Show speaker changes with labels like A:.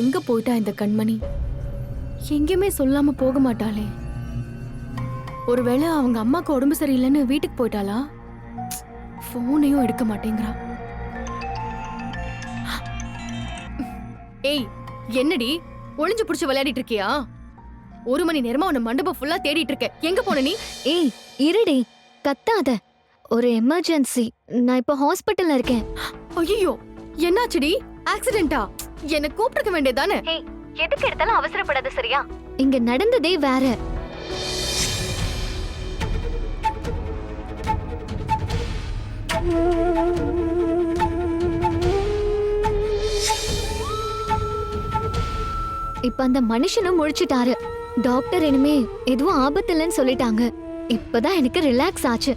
A: எங்க போயிட்டா இந்த கண்மணி? எங்கேயுமே சொல்லாம போக மாட்டாளே. ஒருவேளை அவங்க அம்மாக்கு உடம்பு சரியில்லைன்னு வீட்டுக்கு போயிட்டாளா? போனையும் எடுக்க மாட்டேங்கிறா. ஏய் என்னடி? ஒளிஞ்சு புடிச்சு விளையாடிட்டு இருக்கியா? ஒரு மணி நேரமா உன்னை மண்டபம் ஃபுல்லா தேடிட்டு இருக்க எங்க போன நீ?
B: ஏய் இருடி கத்தாத. ஒரு எமர்ஜென்சி நான் இப்போ ஹாஸ்பிட்டல்ல இருக்கேன்.
A: ஐயோ என்னாச்சுடி? ஆக்சிடென்ட்டா என்ன கூப்பிட்டுக்க வேண்டியதானே
B: எதுக்கு எடுத்தாலும் அவசரப்படாத சரியா? இங்க நடந்ததே வேற. இப்ப அந்த மனுஷனும் முழிச்சிட்டாரு. டாக்டர் இனிமே எதுவும் ஆபத்து இல்லைன்னு சொல்லிட்டாங்க. இப்பதான் எனக்கு ரிலாக்ஸ் ஆச்சு.